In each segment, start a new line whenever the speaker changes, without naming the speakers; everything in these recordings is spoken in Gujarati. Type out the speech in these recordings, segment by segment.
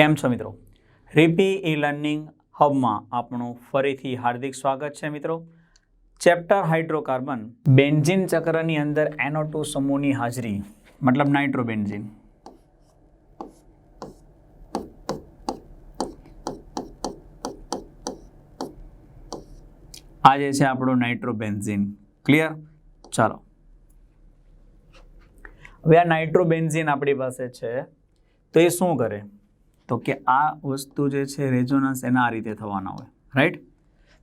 કેમ છો મિત્રો? રીપી ઈ લર્નિંગ હબમાં આપણું ફરીથી હાર્દિક સ્વાગત છે મિત્રો. ચેપ્ટર હાઇડ્રોકાર્બન બેન્ઝિન ચક્રની અંદર એનો ટુ સમૂહની હાજરી, મતલબ નાઇટ્રોબેન્ઝિન આ જે છે આપણું નાઇટ્રોબેન્ઝિન ક્લિયર ચાલો. હવે આ નાઇટ્રોબેન્ઝિન આપણી પાસે છે. તો એ શું કરે? તો કે આ વસ્તુ જે છે રેઝોનન્સ એના આ રીતે થવાના હોય રાઈટ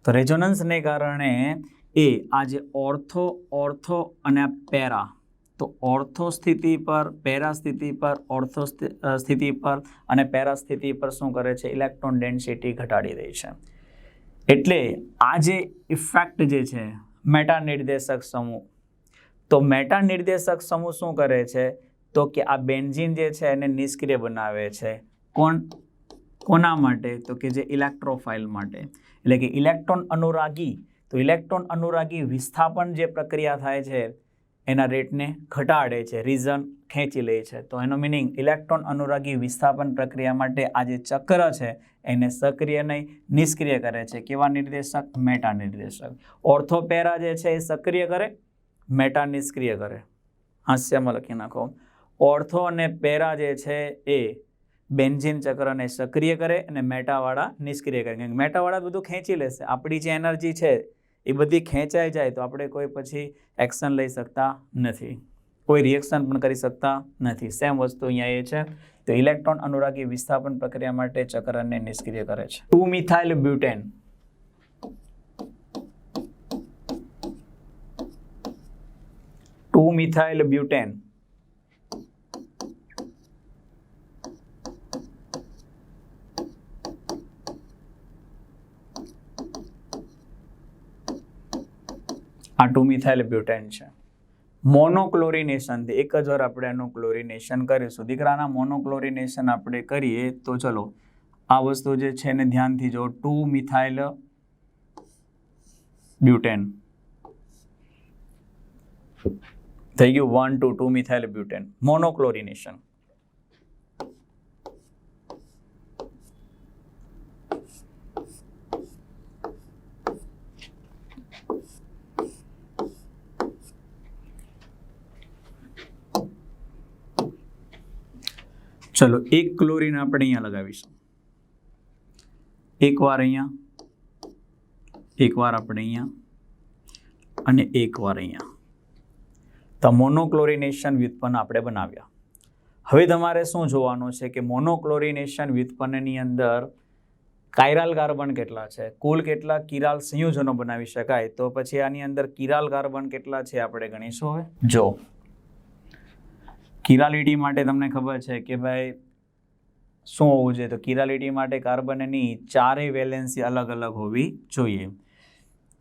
તો રેઝોનન્સને કારણે એ આ જે ઓર્થો ઓર્થો અને આ પેરા, તો ઓર્થો સ્થિતિ પર, પેરા સ્થિતિ પર, ઓર્થો સ્થિ- સ્થિતિ પર અને પેરા સ્થિતિ પર શું કરે છે? ઇલેક્ટ્રોન ડેન્સિટી ઘટાડી દે છે. એટલે આ જે ઇફેક્ટ જે છે મેટા નિર્દેશક સમૂહ, તો મેટા નિર્દેશક સમૂહ શું કરે છે? તો કે આ બેન્ઝીન જે છે એને નિષ્ક્રિય બનાવે છે. કોણ? કોના માટે? તો કે જે ઇલેક્ટ્રોફાઇલ માટે. એટલે કે ઇલેક્ટ્રોન અનુરાગી. તો ઇલેક્ટ્રોન અનુરાગી વિસ્થાપન જે પ્રક્રિયા થાય છે, એના રેટને ઘટાડે છે, રીઝન ખેંચી લે છે. તો એનો મિનિંગ ઇલેક્ટ્રોન અનુરાગી વિસ્થાપન પ્રક્રિયા માટે આ જે ચક્ર છે, એને સક્રિય નહીં, નિષ્ક્રિય કરે છે. કેવા નિર્દેશક? મેટા નિર્દેશક. ઓર્થોપેરા જે છે, એ સક્રિય કરે, મેટા નિષ્ક્રિય કરે. હાસ્યમાં લખી નાખો. ઓર્થો અને પેરા જે છે, એ બેન્ઝિન ચક્રને સક્રિય કરે અને મેટાવાળા નિષ્ક્રિય કરે. કેમ કે મેટાવાળા બધું ખેંચી લેશે. આપણી જે એનર્જી છે એ બધી ખેંચાઈ જાય તો આપણે કોઈ પછી એક્શન લઈ શકતા નથી. કોઈ રિએક્શન પણ કરી શકતા નથી. સેમ વસ્તુ અહીંયા એ છે તો ઇલેક્ટ્રોન અનુરાગી વિસ્થાપન પ્રક્રિયા માટે ચક્રને નિષ્ક્રિય કરે છે. Two methyl butane. Two methyl butane. આ ટુ મિથાઇલ બ્યુટેન છે મોનોક્લોરિનેશનથી એક જ વાર આપણે એનું ક્લોરિનેશન કરીશું. દીકરાના મોનોક્લોરિનેશન આપણે કરીએ તો ચલો, આ વસ્તુ જે છે એને ધ્યાનથી જો ટુ મિથાઇલ બ્યુટેન થઈ ગયું. One two two methyl butane monochlorination. ચલો, એક ક્લોરીન આપણે અહીંયા લગાવીશું. એકવાર અહીંયા એકવાર આપણે અહીંયા, અને એકવાર અહીંયા. તો મોનોક્લોરિનેશન વ્યુત્પન્ન આપણે બનાવ્યા. હવે તમારે શું જોવાનું છે કે મોનોક્લોરિનેશન વ્યુત્પન્નની અંદર કાયરાલ કાર્બન કેટલા છે? કુલ કેટલા કિરાલ સંયોજનો બનાવી શકાય? તો પછી આની અંદર કિરાલ કાર્બન કેટલા છે આપણે ગણીશું હવે? જો કિરાલિટી માટે તમને ખબર છે કે ભાઈ શું હોવું જોઈએ? તો કિરાલિટી માટે કાર્બનની ચારેય વેલેન્સી અલગ અલગ હોવી જોઈએ.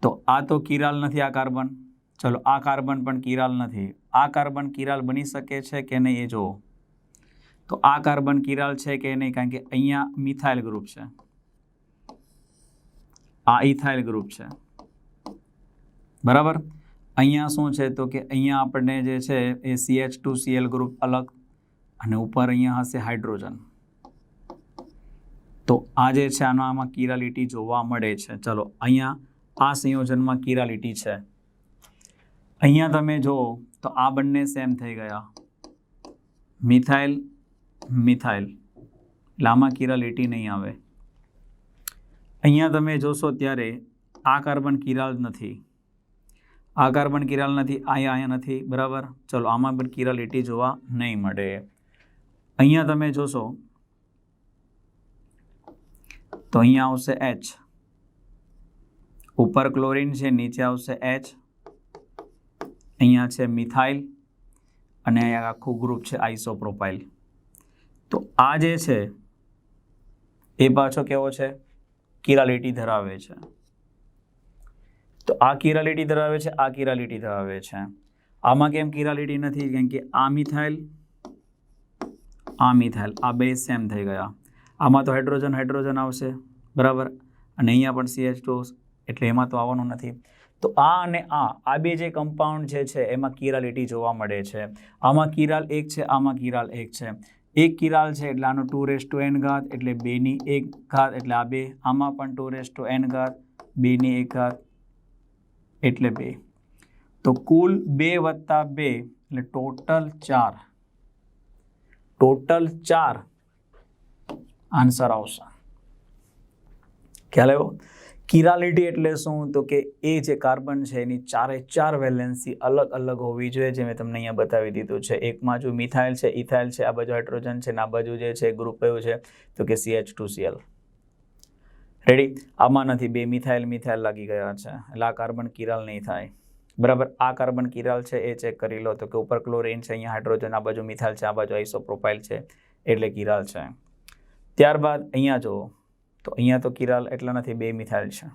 તો આ તો કિરાલ નથી આ કાર્બન ચલો, આ કાર્બન પણ કિરાલ નથી. આ કાર્બન કિરાલ બની શકે છે કે નહીં એ જુઓ. તો આ કાર્બન કિરાલ છે કે નહીં? કારણ કે અહીંયા મિથાઇલ ગ્રુપ છે. આ ઇથાઇલ ગ્રુપ છે. બરાબર? અહીંયા શું છે તો કે અહીંયા આપણને જે છે એ C H two C L group અલગ અને ઉપર અહીંયા હશે હાઇડ્રોજન તો આ જે છે આનો આમાં કિરાલિટી જોવા મળે છે. ચલો, અહીંયા આ સંયોજનમાં કિરાલિટી છે. અહીંયા તમે જુઓ તો આ બંને સેમ થઈ ગયા. Methyl methyl. લાંબા કિરાલિટી નહીં આવે. અહીંયા તમે જોશો ત્યારે આ કાર્બન કિરાલ નથી. આ કાર્બન કિરાલ નથી અહીંયા અહીંયા નથી, બરાબર? ચલો, આમાં પણ કિરાલિટી જોવા નહીં મળે. અહીંયા તમે જોશો, તો અહીંયા આવશે એચ ઉપર ક્લોરીન છે, નીચે આવશે એચ અહીંયા છે મિથાઇલ અને અહીંયા આખું ગ્રુપ છે આઈસોપ્રોપાઇલ તો આ જે છે, એ પાછો કેવો છે? કિરાલિટી ધરાવે છે. તો આ કિરાલિટી ધરાવે છે, આ કિરાલિટી ધરાવે છે. આમાં કેમ કિરાલિટી નથી? કેમ કે આ મિથાઇલ આ મિથાઇલ, આ બે સેમ થઈ ગયા. આમાં તો હાઇડ્રોજન હાઇડ્રોજન આવશે, બરાબર? અને અહીંયા પણ સીએચ ટુ એટલે એમાં તો આવવાનું નથી. તો આ અને આ આ બે જે કમ્પાઉન્ડ જે છે, એમાં કિરાલિટી જોવા મળે છે. આમાં કિરાલ એક છે, આમાં કિરાલ એક છે. એક કિરાલ છે એટલે આનો ટુ રેસ ટુ એન ઘાત, એટલે બેની એક ઘાત, એટલે આ બે, આમાં પણ ટુ રેસ ટુ એન ઘાત, બેની એક ઘાત. એટલે બે. તો કુલ બે વત્તા બે, એટલે ટોટલ ચાર. ટોટલ ચાર આન્સર આવશે. ખ્યાલ આવ્યો? કિરાલિટી એટલે શું? તો કે એ જે કાર્બન છે, એની ચારે ચાર વેલેન્સી અલગ અલગ હોવી જોઈએ, જે મેં તમને અહીંયા બતાવી દીધું છે. એકમાં જો મિથાઇલ છે, ઇથાઇલ છે, આ બાજુ હાઇડ્રોજન છે, ને આ બાજુ જે છે, ગ્રુપ કયું છે, તો કે C H two C L ready આમાં નથી. બે મિથાઇલ મિથાઇલ લાગી ગયા છે. એટલે આ કાર્બન કિરાલ નહીં થાય. બરાબર? આ કાર્બન કિરાલ છે, એ ચેક કરી લો તો કે ઉપર ક્લોરિન છે, અહીંયા હાઇડ્રોજન આ બાજુ મિથાઇલ છે, આ બાજુ આઈસોપ્રોપાઇલ છે, એટલે કિરાલ છે. ત્યારબાદ અહીંયા જુઓ. તો અહીંયા તો કિરાલ એટલા નથી, બે મિથાઇલ છે.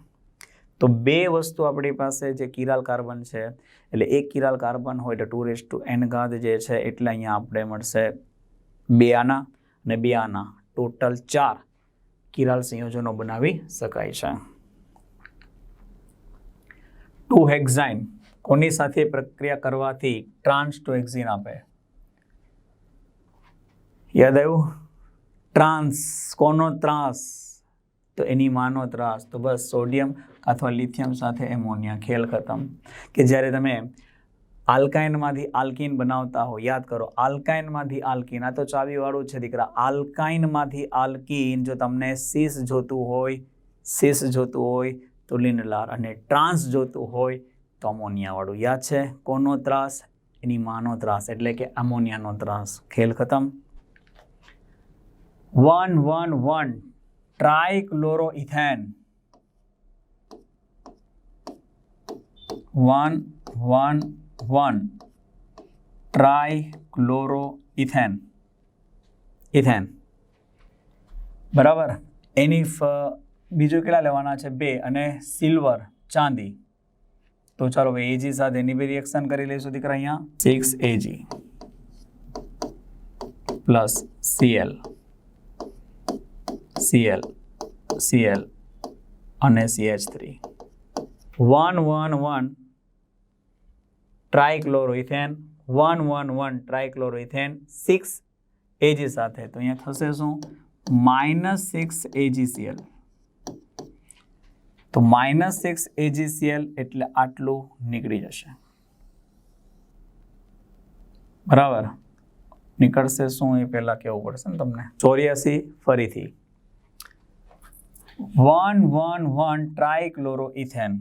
તો બે વસ્તુ આપણી પાસે જે કિરાલ કાર્બન છે, એટલે એક કિરાલ કાર્બન હોય તો ટુ રેસ ટુ એન ઘાત જે છે, એટલે અહીંયા આપણે મળશે બે આના અને બે આના. ટોટલ ચાર. કિરાલ સંયોજનો બનાવી શકાય છે. ટુ હેક્ઝાઇન કોની સાથે પ્રક્રિયા કરવાથી ટ્રાન્સ ટુ હેક્ઝિન આપે? યાદ આવ્યું? ટ્રાન્સ કોનો ત્રાસ? તો એની માનો ત્રાસ. તો બસ સોડિયમ અથવા લિથિયમ સાથે એમોનિયા. ખેલ ખતમ. કે જ્યારે તમે આલ્કાઇનમાંથી આલ્કીન બનાવતા હો યાદ કરો, આલ્કાઇનમાંથી આલ્કીન. આ તો ચાવીવાળું છે, દીકરા. આલ્કાઇનમાંથી આલ્કીન જો તમને સીસ જોતું હોય, સીસ જોતું હોય, તો લિનલાર અને ટ્રાન્સ જોતું હોય, તો અમોનિયાવાળું. યાદ છે? કોનો ત્રાસ? એની માનો ત્રાસ. એટલે કે અમોનિયાનો ત્રાસ. ખેલ ખતમ? One one one. Trichloroethane one one one trichloroethane ethane બરાબર? એની બીજું કેટલા લેવાના છે? બે અને સિલ્વર ચાંદી. તો ચાલો હવે એજી સાથે એની બી રિએક્શન કરી લઈશું દીકરા અહીંયા. Six A G plus C L C L C L અને C H three one one one trichloroethane one one one trichloroethane six A G સાથે. તો અહીંયા થશે શું? માઇનસ સિક્સ એજીસીએલ તો માઇનસ સિક્સ એજીસીએલ એટલે આટલું નીકળી જશે. બરાબર? નીકળશે શું એ પહેલાં કહેવું પડશે ને તમને? ચોર્યાસી ફરીથી. One one one trichloroethane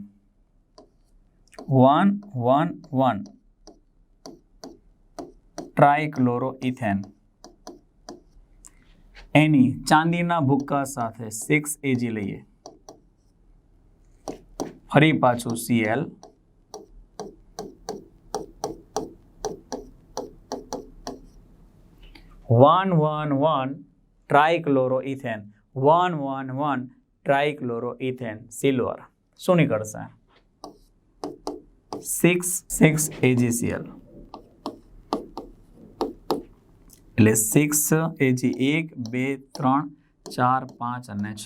one one one trichloroethane એની ચાંદીના ભૂક્કા સાથે સિક્સ એજી લઈએ. ફરી પાછું CL one one one trichloroethane one one one trichloroethane silver શું નીકળશે? સિક્સ સિક્સ એજીસીએલ એટલે સિક્સ એજી એક બે, ત્રણ, ચાર, પાંચ અને છ.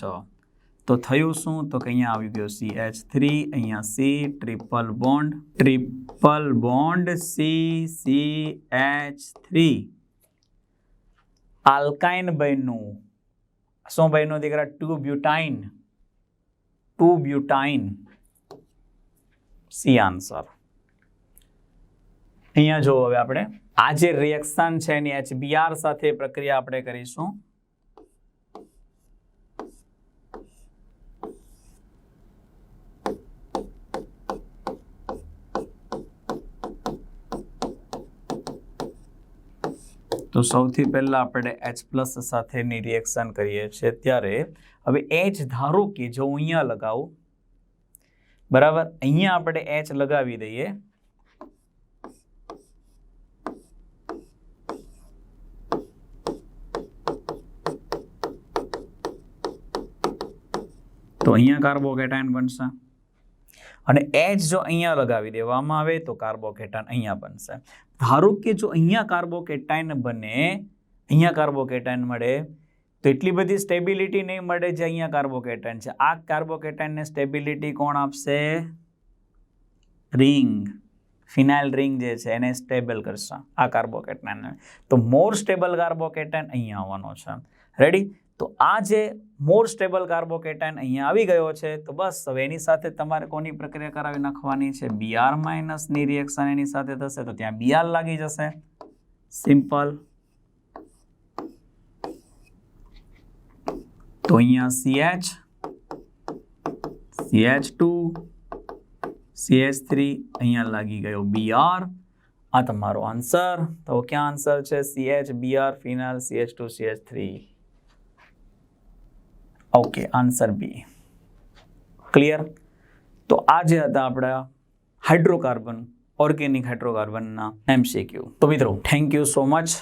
તો થયું શું? તો કે અહીંયા આવી ગયો સી એચ થ્રી અહીંયા C triple bond triple bond C C H three alkyne બન્યું. શું બન્યું દીકરા? Two butyne two butyne C answer અહીંયા જો હવે આપણે. આ જે રિએક્શન છે એની એચબીઆર સાથે પ્રક્રિયા આપણે કરીશું. તો સૌથી પહેલા આપણે એચ પ્લસ સાથેની રિએક્શન કરીએ છીએ ત્યારે. હવે એચ ધારો કે જો અહીંયા લગાવું બરાબર? અહીંયા આપણે એચ લગાવી દઈએ. તો અહીંયા કાર્બોકેટાયન બનશે. અને એચ જો અહીંયા લગાવી દેવામાં આવે તો કાર્બોકેટાયન અહીંયા બનશે. ધારો કે જો અહીંયા કાર્બોકેટાયન બને, અહીંયા કાર્બોકેટાયન મળે તો એટલી બધી સ્ટેબિલિટી નહીં મળે જે અહીંયા કાર્બોકેટાઇન છે. આ કાર્બોકેટાઇનને સ્ટેબિલિટી કોણ આપશે? રિંગ. ફિનાઇલ રિંગ જે છે એને સ્ટેબલ કરશે આ કાર્બોકેટાઇનને તો મોર સ્ટેબલ કાર્બોકેટાઇન અહીંયા આવવાનો છે. રેડી તો આ જે મોર સ્ટેબલ કાર્બોકેટાઇન અહીંયા આવી ગયો છે, તો બસ હવે એની સાથે તમારે કોની પ્રક્રિયા કરાવી નાખવાની છે? બીઆર માઇનસની રિએક્શન એની સાથે થશે, તો ત્યાં બીઆર લાગી જશે. સિમ્પલ તો અહીંયા CH CH2 CH3 અહીંયા લાગી ગયો Br આ તમારો આન્સર તો ક્યાં આન્સર છે? CH Br phenyl CH2 CH3 okay answer B clear તો આ જે હતા આપણા હાઇડ્રોકાર્બન ઓર્ગેનિક હાઇડ્રોકાર્બનના એમસીક્યુ તો મિત્રો થેન્ક યુ સો મચ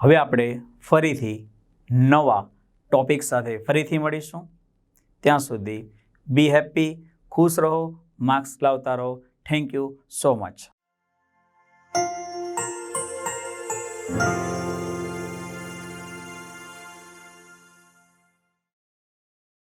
હવે આપણે ફરીથી નવા ટોપિક સાથે ફરીથી મળીશું. ત્યાં સુધી બી હેપી ખુશ રહો, માર્ક્સ લાવતા રહો. Thank you so much